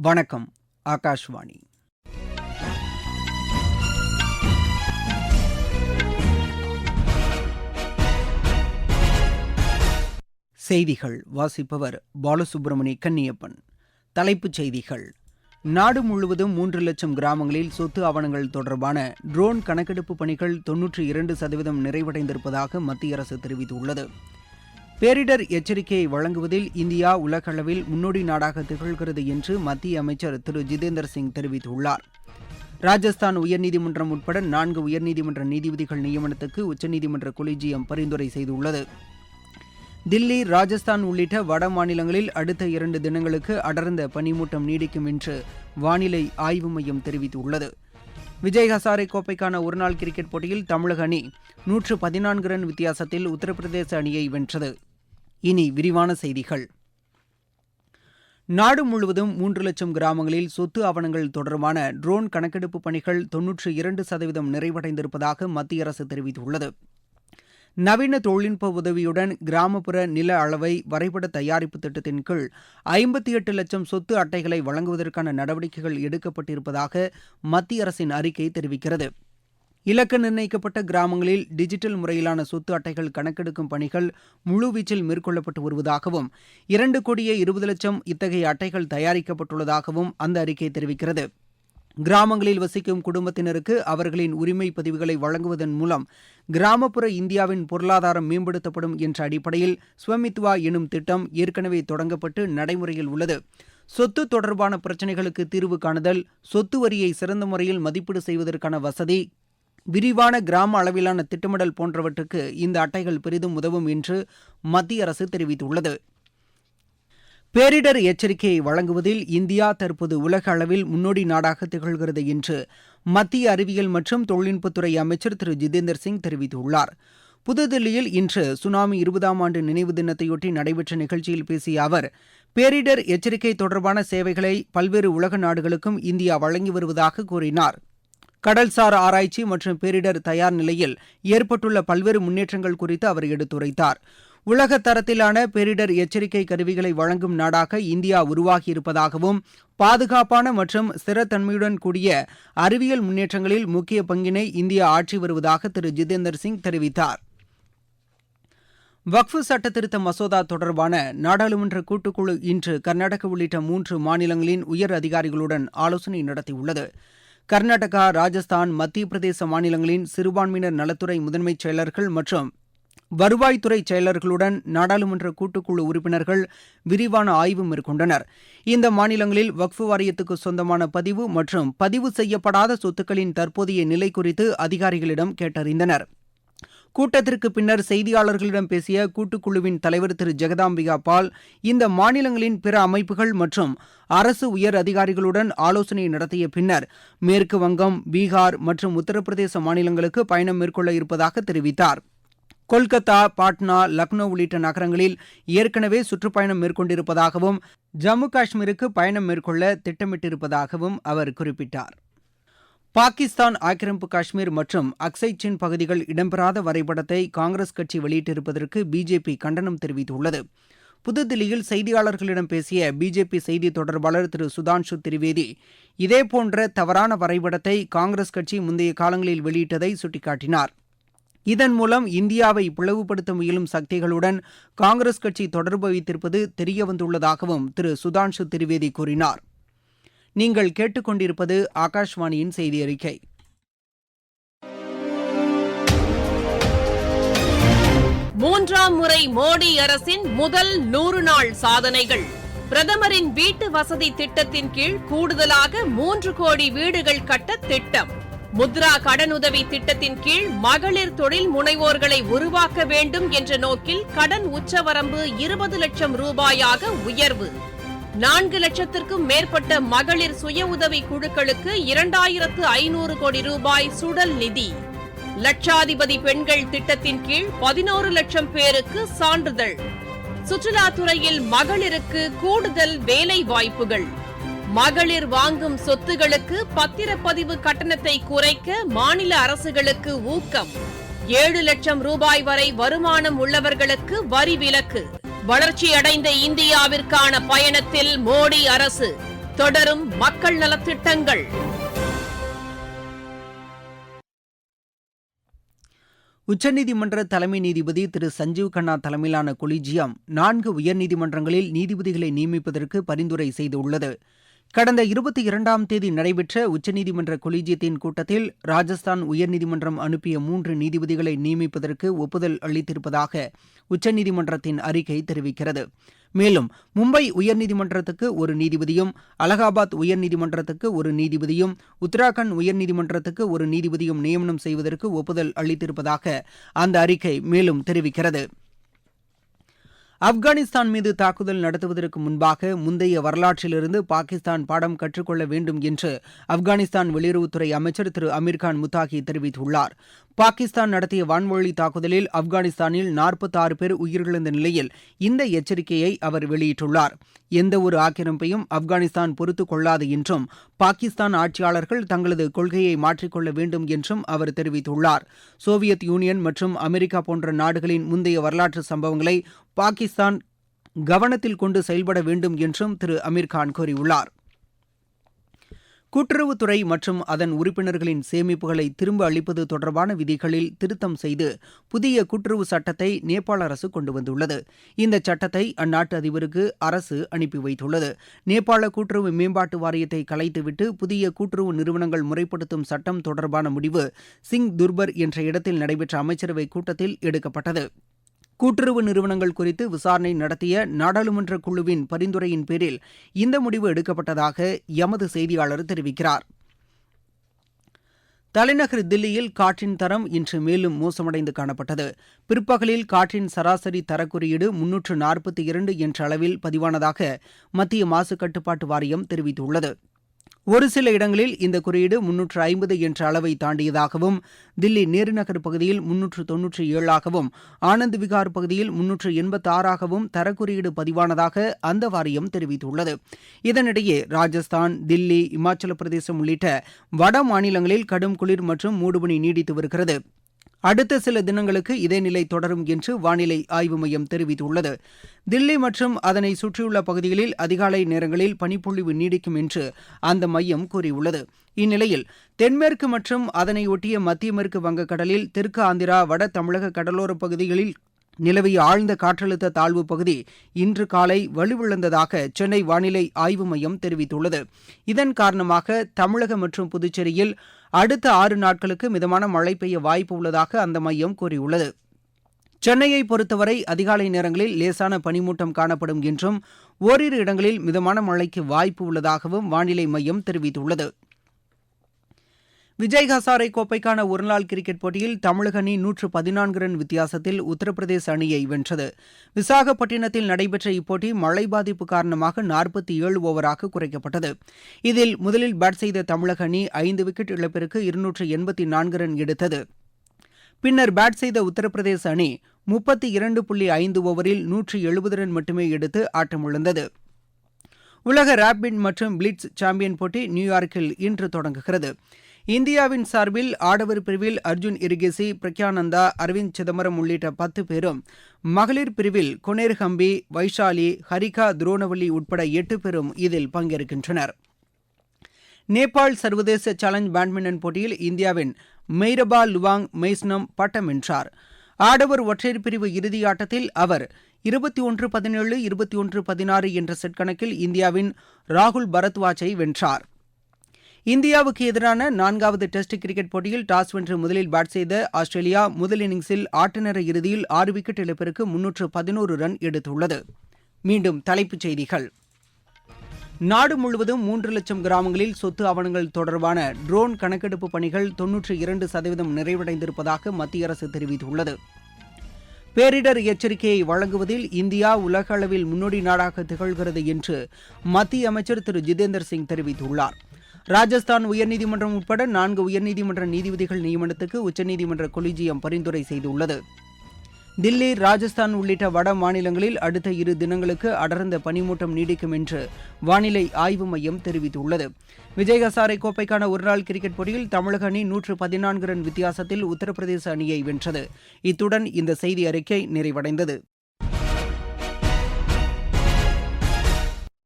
வணக்கம் ஆகாஷ்வாணி. செய்திகள் வாசிப்பவர் பாலசுப்ரமணி கன்னியப்பன். தலைப்புச் செய்திகள். நாடு முழுவதும் மூன்று லட்சம் கிராமங்களில் சொத்து ஆவணங்கள் தொடர்பான ட்ரோன் கணக்கெடுப்பு பணிகள் தொன்னூற்றி இரண்டு சதவீதம் நிறைவடைந்திருப்பதாக மத்திய அரசு தெரிவித்துள்ளது. பேரிடர் எச்சரிக்கையை வழங்குவதில் இந்தியா உலகளவில் முன்னோடி நாடாக திகழ்கிறது என்று மத்திய அமைச்சர் திரு ஜிதேந்தர் சிங் தெரிவித்துள்ளார். ராஜஸ்தான் உயர்நீதிமன்றம் உட்பட நான்கு உயர்நீதிமன்ற நீதிபதிகள் நியமனத்துக்கு உச்சநீதிமன்ற கொலிஜியம் பரிந்துரை செய்துள்ளது. தில்லி ராஜஸ்தான் உள்ளிட்ட வட மாநிலங்களில் அடுத்த இரண்டு தினங்களுக்கு அடர்ந்த பனிமூட்டம் நீடிக்கும் என்று வானிலை ஆய்வு மையம் தெரிவித்துள்ளது. விஜய் ஹசாரே கோப்பைக்கான ஒருநாள் கிரிக்கெட் போட்டியில் தமிழக அணி நூற்று பதினான்கு ரன் வித்தியாசத்தில் உத்தரப்பிரதேச அணியை வென்றது. இனி விரிவான செய்திகள். நாடு முழுவதும் மூன்று லட்சம் கிராமங்களில் சொத்து ஆவணங்கள் தொடர்பான ட்ரோன் கணக்கெடுப்பு பணிகள் தொன்னூற்று இரண்டு சதவீதம் நிறைவடைந்திருப்பதாக மத்திய அரசு தெரிவித்துள்ளது. நவீன தொழில்நுட்ப உதவியுடன் கிராமப்புற நில அளவை வரைபட தயாரிப்பு திட்டத்தின் கீழ் ஐம்பத்தி எட்டு லட்சம் சொத்து அட்டைகளை வழங்குவதற்கான நடவடிக்கைகள் எடுக்கப்பட்டிருப்பதாக மத்திய அரசின் அறிக்கை தெரிவிக்கிறது. இலக்கு நிர்ணயிக்கப்பட்ட கிராமங்களில் டிஜிட்டல் முறையிலான சொத்து அட்டைகள் கணக்கெடுக்கும் பணிகள் முழுவீச்சில் மேற்கொள்ளப்பட்டு வருவதாகவும் இரண்டு கோடியே இருபது லட்சம் இத்தகைய அட்டைகள் தயாரிக்கப்பட்டுள்ளதாகவும் அந்த அறிக்கை தெரிவிக்கிறது. கிராமங்களில் வசிக்கும் குடும்பத்தினருக்கு அவர்களின் உரிமை பதிவுகளை வழங்குவதன் மூலம் கிராமப்புற இந்தியாவின் பொருளாதாரம் மேம்படுத்தப்படும் என்ற அடிப்படையில் ஸ்வமித்வா எனும் திட்டம் ஏற்கனவே தொடங்கப்பட்டு நடைமுறையில் உள்ளது. சொத்து தொடர்பான பிரச்சினைகளுக்கு தீர்வு காணுதல் சொத்து வரியை சிறந்த முறையில் மதிப்பீடு செய்வதற்கான வசதி விரிவான கிராம அளவிலான திட்டமிடல் போன்றவற்றுக்கு இந்த அட்டைகள் பெரிதும் உதவும் என்று மத்திய அரசு தெரிவித்துள்ளது. பேரிடர் எச்சரிக்கையை வழங்குவதில் இந்தியா தற்போது உலக அளவில் முன்னோடி நாடாக திகழ்கிறது என்று மத்திய அறிவியல் மற்றும் தொழில்நுட்பத்துறை அமைச்சர் திரு. ஜிதேந்தர் சிங் தெரிவித்துள்ளார். புதுதில்லியில் இன்று சுனாமி இருபதாம் ஆண்டு நினைவு தினத்தையொட்டி நடைபெற்ற நிகழ்ச்சியில் பேசிய அவர் பேரிடர் எச்சரிக்கை தொடர்பான சேவைகளை பல்வேறு உலக நாடுகளுக்கும் இந்தியா வழங்கி வருவதாக கூறினார். கடல்சார் ஆராய்ச்சி மற்றும் பேரிடர் தயார் நிலையில் ஏற்பட்டுள்ள பல்வேறு முன்னேற்றங்கள் குறித்து அவர் எடுத்துரைத்தார். உலக தரத்திலான பேரிடர் எச்சரிக்கை கருவிகளை வழங்கும் நாடாக இந்தியா உருவாகியிருப்பதாகவும் பாதுகாப்பான மற்றும் ஸ்திரத்தன்மையுடன் கூடிய அறிவியல் முன்னேற்றங்களில் முக்கிய பங்கினை இந்தியா ஆற்றி வருவதாக திரு. ஜிதேந்தர் சிங் தெரிவித்தார். வக்ஃபு சட்டத்திருத்த மசோதா தொடர்பான நாடாளுமன்ற கூட்டுக்குழு இன்று கர்நாடக உள்ளிட்ட மூன்று மாநிலங்களின் உயர் அதிகாரிகளுடன் ஆலோசனை நடத்தியுள்ளது. கர்நாடகா ராஜஸ்தான் மத்திய பிரதேச மாநிலங்களின் சிறுபான்மையினர் நலத்துறை முதன்மைச் செயலர்கள் மற்றும் வருவாய்த்துறை செயலர்களுடன் நாடாளுமன்ற கூட்டுக்குழு உறுப்பினர்கள் விரிவான ஆய்வு மேற்கொண்டனர். இந்த மாநிலங்களில் வக்ஃபு வாரியத்துக்கு சொந்தமான பதிவு மற்றும் பதிவு செய்யப்படாத சொத்துக்களின் தற்போதைய நிலை குறித்து அதிகாரிகளிடம் கேட்டறிந்தனர். கூட்டத்திற்கு பின்னர் செய்தியாளர்களிடம் பேசிய கூட்டுக்குழுவின் தலைவர் திரு. ஜெகதாம்பிகா பால் இந்த மாநிலங்களின் பிற அமைப்புகள் மற்றும் அரசு உயர் அதிகாரிகளுடன் ஆலோசனை நடத்திய பின்னர் மேற்கு வங்கம் பீகார் மற்றும் உத்தரப்பிரதேச மாநிலங்களுக்கு பயணம் மேற்கொள்ள இருப்பதாக தெரிவித்தார். கொல்கத்தா பாட்னா லக்னோ உள்ளிட்ட நகரங்களில் ஏற்கனவே சுற்றுப்பயணம் மேற்கொண்டிருப்பதாகவும் ஜம்மு காஷ்மீருக்கு பயணம் மேற்கொள்ள திட்டமிட்டிருப்பதாகவும் அவர் குறிப்பிட்டார். பாகிஸ்தான் ஆக்கிரமிப்பு காஷ்மீர் மற்றும் அக்சை சின் பகுதிகள் இடம்பெறாத வரைபடத்தை காங்கிரஸ் கட்சி வெளியிட்டிருப்பதற்கு பிஜேபி கண்டனம் தெரிவித்துள்ளது. புதுதில்லியில் செய்தியாளர்களிடம் பேசிய பிஜேபி செய்தி தொடர்பாளர் திரு சுதான்ஷு திரிவேதி இதேபோன்ற தவறான வரைபடத்தை காங்கிரஸ் கட்சி முந்தைய காலங்களில் வெளியிட்டதை சுட்டிக்காட்டினார். இதன் மூலம் இந்தியாவை பிளவுபடுத்த முயலும் சக்திகளுடன் காங்கிரஸ் கட்சி தொடர்பு வைத்திருப்பது தெரியவந்துள்ளதாகவும் திரு சுதான்ஷு திரிவேதி கூறினார். நீங்கள் கேட்டுக்கொண்டிருப்பது ஆகாஷ்வாணியின் செய்தி அறிக்கை. மூன்றாம் முறை மோடி அரசின் முதல் நூறு நாள் சாதனைகள். பிரதமரின் வீட்டு வசதி திட்டத்தின் கீழ் கூடுதலாக மூன்று கோடி வீடுகள் கட்ட திட்டம். முத்ரா கடனுதவி திட்டத்தின் கீழ் மகளிர் தொழில் முனைவோர்களை உருவாக்க வேண்டும் என்ற நோக்கில் கடன் உச்சவரம்பு இருபது லட்சம் ரூபாயாக உயர்வு. நான்கு லட்சத்திற்கும் மேற்பட்ட மகளிர் சுய உதவி குழுக்களுக்கு இரண்டாயிரத்து ஐநூறு கோடி ரூபாய் சுடல் நிதி. லட்சாதிபதி பெண்கள் திட்டத்தின் கீழ் பதினோரு லட்சம் பேருக்கு சான்றிதழ். சுற்றுலாத்துறையில் மகளிருக்கு கூடுதல் வேலை வாய்ப்புகள் மகளிர் வாங்கும் சொத்துகளுக்கு பத்திரப்பதிவு கட்டணத்தை குறைக்க மாநில அரசுகளுக்கு ஊக்கம். ஏழு லட்சம் ரூபாய் வரை வருமானம் உள்ளவர்களுக்கு வரி விலக்கு. வளர்ச்சியடைந்த இந்தியாவிற்கான பயணத்தில் மோடி அரசு தொடரும் மக்கள் நலத்திட்டங்கள். உச்சநீதிமன்ற தலைமை நீதிபதி திரு சஞ்சீவ் கண்ணா தலைமையிலான கொலிஜியம் நான்கு உயர்நீதிமன்றங்களில் நீதிபதிகளை நியமிப்பதற்கு பரிந்துரை செய்துள்ளது. கடந்த இருபத்தி இரண்டாம் தேதி நடைபெற்ற உச்சநீதிமன்ற கொலிஜியத்தின் கூட்டத்தில் ராஜஸ்தான் உயர்நீதிமன்றம் அனுப்பிய மூன்று நீதிபதிகளை நியமிப்பதற்கு ஒப்புதல் அளித்திருப்பதாக உச்சநீதிமன்றத்தின் அறிக்கை தெரிவிக்கிறது. மேலும் மும்பை உயர்நீதிமன்றத்துக்கு ஒரு நீதிபதியும் அலகாபாத் உயர்நீதிமன்றத்துக்கு ஒரு நீதிபதியும் உத்தராகண்ட் உயர்நீதிமன்றத்துக்கு ஒரு நீதிபதியும் நியமனம் செய்வதற்கு ஒப்புதல் அளித்திருப்பதாக அந்த அறிக்கை மேலும் தெரிவிக்கிறது. ஆப்கானிஸ்தான் மீது தாக்குதல் நடத்துவதற்கு முன்பாக முந்தைய வரலாற்றிலிருந்து பாகிஸ்தான் பாடம் கற்றுக்கொள்ள வேண்டும் என்று ஆப்கானிஸ்தான் வெளியுறவுத்துறை அமைச்சர் திரு அமீர்கான் முத்தாகி தெரிவித்துள்ளார். பாகிஸ்தான் நடத்திய வான்வழி தாக்குதலில் ஆப்கானிஸ்தானில் நாற்பத்தாறு பேர் உயிரிழந்த நிலையில் இந்த எச்சரிக்கையை அவர் வெளியிட்டுள்ளார். எந்த ஒரு ஆக்கிரமிப்பையும் ஆப்கானிஸ்தான் பொறுத்துக் கொள்ளாது என்றும் பாகிஸ்தான் ஆட்சியாளர்கள் தங்களது கொள்கையை மாற்றிக்கொள்ள வேண்டும் என்றும் அவர் தெரிவித்துள்ளார். சோவியத் யூனியன் மற்றும் அமெரிக்கா போன்ற நாடுகளின் முந்தைய வரலாற்று சம்பவங்களை பாகிஸ்தான் கவனத்தில் கொண்டு செயல்பட வேண்டும் என்றும் திரு அமீர்கான் கூறியுள்ளார். கூட்டுறவுத்துறை மற்றும் அதன் உறுப்பினர்களின் சேமிப்புகளை திரும்ப அளிப்பது தொடர்பான விதிகளில் திருத்தம் செய்து புதிய கூட்டுறவு சட்டத்தை நேபாள அரசு கொண்டு வந்துள்ளது. இந்த சட்டத்தை அந்நாட்டு அதிபருக்கு அரசு அனுப்பி வைத்துள்ளது. நேபாள கூட்டுறவு மேம்பாட்டு வாரியத்தை கலைத்துவிட்டு புதிய கூட்டுறவு நிறுவனங்கள் முறைப்படுத்தும் சட்டம் தொடர்பான முடிவு சிங் துர்பர் என்ற இடத்தில் நடைபெற்ற அமைச்சரவை கூட்டத்தில் எடுக்கப்பட்டது. கூட்டுறவு நிறுவனங்கள் குறித்து விசாரணை நடத்திய நாடாளுமன்ற குழுவின் பரிந்துரையின் பேரில் இந்த முடிவு எடுக்கப்பட்டதாக எமது செய்தியாளர் தெரிவிக்கிறார். தலைநகர் தில்லியில் காற்றின் தரம் இன்று மேலும் மோசமடைந்து காணப்பட்டது. பிற்பகலில் காற்றின் சராசரி தரக்குறியீடு முன்னூற்று நாற்பத்தி இரண்டு என்ற அளவில் பதிவானதாக மத்திய மாசு கட்டுப்பாட்டு வாரியம் தெரிவித்துள்ளது. ஒரு சில இடங்களில் இந்த குறியீடு முன்னூற்று ஐம்பது என்ற அளவை தாண்டியதாகவும் தில்லி நேருநகர் பகுதியில் முன்னூற்று தொன்னூற்றி ஏழாகவும் ஆனந்த் விகார் பகுதியில் முன்னூற்று எண்பத்தி ஆறாகவும் தரக்குறியீடு பதிவானதாக அந்த வாரியம் தெரிவித்துள்ளது. இதனிடையே ராஜஸ்தான் தில்லி இமாச்சல பிரதேசம் உள்ளிட்ட வட மாநிலங்களில் கடும் குளிர் மற்றும் மூடுபனி நீடித்து வருகிறது. அடுத்த சில தினங்களுக்கு இதே நிலை தொடரும் என்று வானிலை ஆய்வு மையம் தெரிவித்துள்ளது. தில்லி மற்றும் அதனை சுற்றியுள்ள பகுதிகளில் அதிகாலை நேரங்களில் பனிப்பொழிவு நீடிக்கும் என்று அந்த மையம் கூறியுள்ளது. இந்நிலையில் தென்மேற்கு மற்றும் அதனை ஒட்டிய மத்திய மேற்கு வங்கக்கடலில் தெற்கு ஆந்திரா வட தமிழக கடலோரப் பகுதிகளில் நிலவிய ஆழ்ந்த காற்றழுத்த தாழ்வு பகுதி இன்று காலை வலுவிழந்ததாக சென்னை வானிலை ஆய்வு மையம் தெரிவித்துள்ளது. இதன் காரணமாக தமிழகம் மற்றும் புதுச்சேரியில் அடுத்த ஆறு நாட்களுக்கு மிதமான மழை பெய்ய வாய்ப்பு உள்ளதாக அந்த மையம் கூறியுள்ளது. சென்னையை பொறுத்தவரை அதிகாலை நேரங்களில் லேசான பனிமூட்டம் காணப்படும் என்றும் ஓரிரு இடங்களில் மிதமான மழைக்கு வாய்ப்பு உள்ளதாகவும் வானிலை மையம் தெரிவித்துள்ளது. விஜய் ஹசாரே கோப்பைக்கான ஒருநாள் கிரிக்கெட் போட்டியில் தமிழக அணி நூற்று பதினான்கு ரன் வித்தியாசத்தில் உத்தரப்பிரதேச அணியை வென்றது. விசாகப்பட்டினத்தில் நடைபெற்ற இப்போட்டி மழை பாதிப்பு காரணமாக நாற்பத்தி ஏழு ஓவராக குறைக்கப்பட்டது. இதில் முதலில் பேட் செய்த தமிழக அணி ஐந்து விக்கெட் இழப்பிற்கு இருநூற்று எண்பத்தி நான்கு ரன் எடுத்தது. பின்னர் பேட் செய்த உத்தரப்பிரதேச அணி முப்பத்தி இரண்டு புள்ளி ஐந்து ஓவரில் நூற்று எழுபது ரன் மட்டுமே எடுத்து ஆட்டமிழந்தது உலக ரேபிட் மற்றும் பிளிட்ஸ் சாம்பியன் போட்டி நியூயார்க்கில் இன்று தொடங்குகிறது. இந்தியாவின் சார்பில் ஆடவர் பிரிவில் அர்ஜுன் இரிகேசி பிரக்யானந்தா அரவிந்த் சிதம்பரம் உள்ளிட்ட பத்து பேரும். மகளிர் பிரிவில் கொனேர் ஹம்பி வைஷாலி ஹரிகா துரோணவல்லி உட்பட எட்டு பேரும் இதில் பங்கேற்கின்றனர். நேபாள் சர்வதேச சேலஞ்ச் பேட்மிண்டன் போட்டியில் இந்தியாவின் மெய்ரபா லுவாங் மெய்ஸ்னம் பட்டம் வென்றார். ஆடவர் ஒற்றையர் பிரிவு இறுதி ஆட்டத்தில் அவர் இருபத்தி ஒன்று பதினேழு இருபத்தி ஒன்று பதினாறு என்ற செட் கணக்கில் இந்தியாவின் ராகுல் பரத்வாஜை வென்றார். இந்தியாவுக்கு எதிரான நான்காவது டெஸ்ட் கிரிக்கெட் போட்டியில் டாஸ் வென்று முதலில் பேட் செய்த ஆஸ்திரேலியா முதல் இன்னிங்ஸில் ஆட்டநேர இறுதியில் ஆறு விக்கெட் இழப்பிற்கு முன்னூற்று பதினோரு ரன் எடுத்துள்ளது. மீண்டும் தலைப்புச் செய்திகள். நாடு முழுவதும் மூன்று லட்சம் கிராமங்களில் சொத்து ஆவணங்கள் தொடர்பான ட்ரோன் கணக்கெடுப்பு பணிகள் தொன்னூற்றி இரண்டு சதவீதம் நிறைவடைந்திருப்பதாக மத்திய அரசு தெரிவித்துள்ளது. பேரிடர் எச்சரிக்கையை வழங்குவதில் இந்தியா உலக அளவில் முன்னோடி நாடாக திகழ்கிறது என்று மத்திய அமைச்சர் திரு ஜிதேந்தர் சிங் தெரிவித்துள்ளார். ராஜஸ்தான் உயர்நீதிமன்றம் உட்பட நான்கு உயர்நீதிமன்ற நீதிபதிகள் நியமனத்துக்கு உச்சநீதிமன்ற கொலிஜியம் பரிந்துரை செய்துள்ளது. தில்லி ராஜஸ்தான் உள்ளிட்ட வட மாநிலங்களில் அடுத்த இரு தினங்களுக்கு அடர்ந்த பனிமூட்டம் நீடிக்கும் என்று வானிலை ஆய்வு மையம் தெரிவித்துள்ளது. விஜய் ஹசாரை கோப்பைக்கான ஒருநாள் கிரிக்கெட் போட்டியில் தமிழக அணி நூற்று பதினான்கு ரன் வித்தியாசத்தில் உத்தரப்பிரதேச அணியை வென்றது. இத்துடன் இந்த செய்தி அறிக்கை நிறைவடைந்தது.